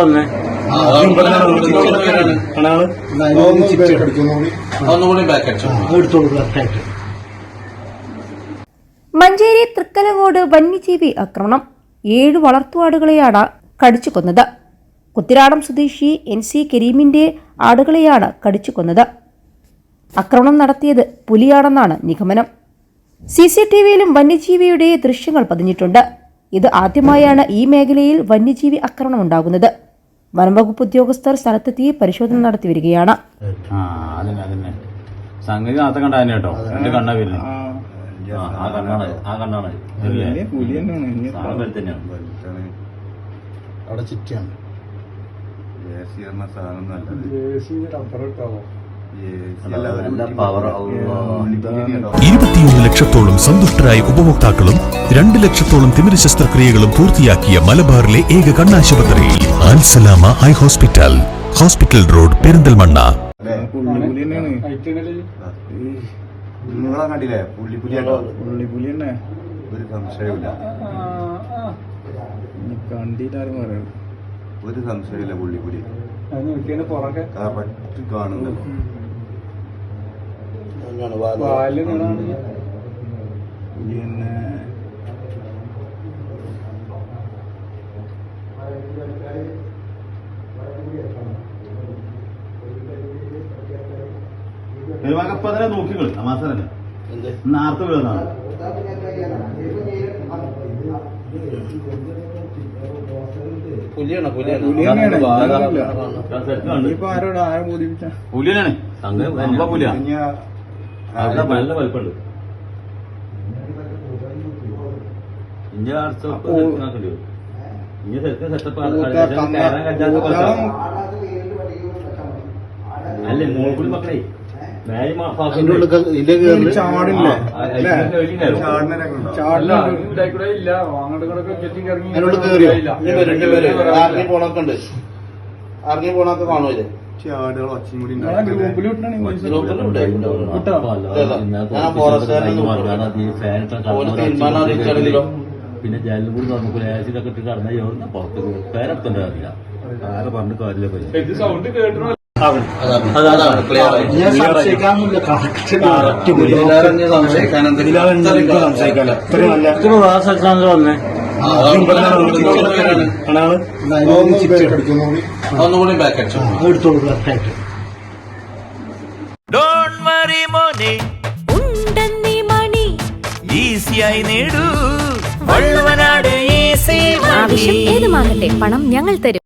വന്നേ. മഞ്ചേരി തൃക്കലങ്ങോട് വന്യജീവി ആക്രമണം. ഏഴ് വളർത്തുവാടുകളെയാണ് കടിച്ചു കൊന്നത്. കുത്തിരാടം സ്വദേശി എൻ സി കരീമിന്റെ ആടുകളെയാണ് കടിച്ചു കൊന്നത്. ആക്രമണം നടത്തിയത് പുലിയാണെന്നാണ് നിഗമനം. സി സി ടി വിയിലും വന്യജീവിയുടെ ദൃശ്യങ്ങൾ പതിഞ്ഞിട്ടുണ്ട്. ഇത് ആദ്യമായാണ് ഈ മേഖലയിൽ വന്യജീവി ആക്രമണം ഉണ്ടാകുന്നത്. വനംവകുപ്പ് ഉദ്യോഗസ്ഥർ സ്ഥലത്തെത്തി പരിശോധന നടത്തി വരികയാണ്. സംഗതി നേരത്തെ കണ്ട തന്നെ കേട്ടോ. എന്റെ കണ്ണാ വരുന്നത് ആ, കണ്ണാണ് കണ്ണാണ്. അവിടെ ചിറ്റിയാണ്. ഇരുപത്തിയൊന്ന് ലക്ഷത്തോളം സന്തുഷ്ടരായ ഉപഭോക്താക്കളും രണ്ട് ലക്ഷത്തോളം തിമിര ശസ്ത്രക്രിയകളും പൂർത്തിയാക്കിയ മലബാറിലെ ഏക കണ്ണാശുപത്രിയിൽ Al Salama eye hospital hospital road Perinthalmanna. നിങ്ങളെ കണ്ടില്ലേ? ഒരു സംശയമില്ല ഒരു സംശയമില്ല പുള്ളി പുലി. കറക്റ്റ് കാണുന്നല്ലോ ഇപ്പൊ തന്നെ നോക്കിക്കൾ മാസല്ലേ നേരത്തെ വീഴുന്നതാണ് പുലിയാണ് പുലിയാണ്? പുലിയാണ്? സംഗതി നല്ല പുലിയാ ഇനി ആ- അവിടെ നല്ല വലിപ്പമുണ്ട് ഇഞ്ഞ അല്ലേ മോൾക്കുടി മക്കളെ ഇറങ്ങി പോണൊക്കെ ഉണ്ട് ഇറങ്ങി പോണൊക്കെ കാണുമോ ചാടുകൾ ഒച്ചയും കൂടി പിന്നെ ജയിലിൽ കൂടി നമുക്ക് ലേശിലൊക്കെ ഇട്ട് കടന്നാൽ ചോർന്ന പുറത്ത് പേരത്തിന്റെ അറിയില്ല ആരെ പറഞ്ഞ കാര്യമില്ല സംശയിക്കാല്ല ഇത്ര നല്ല ഇത്ര ക്ലാസ് എക്സാമിൽ വന്നേ ഒന്നുകൂടി ബാക്ക് അടിച്ചു എടുത്തോളൂ കറക്റ്റായിട്ട് ഡോണ്ട് വറി മോനെ. ഉണ്ടെന്നി മണി. ഈസിയായി നേടൂ. വള്ളുവനാട് ഈസി ആവശ്യം ഏതുമാകട്ടെ പണം ഞങ്ങൾ തരും.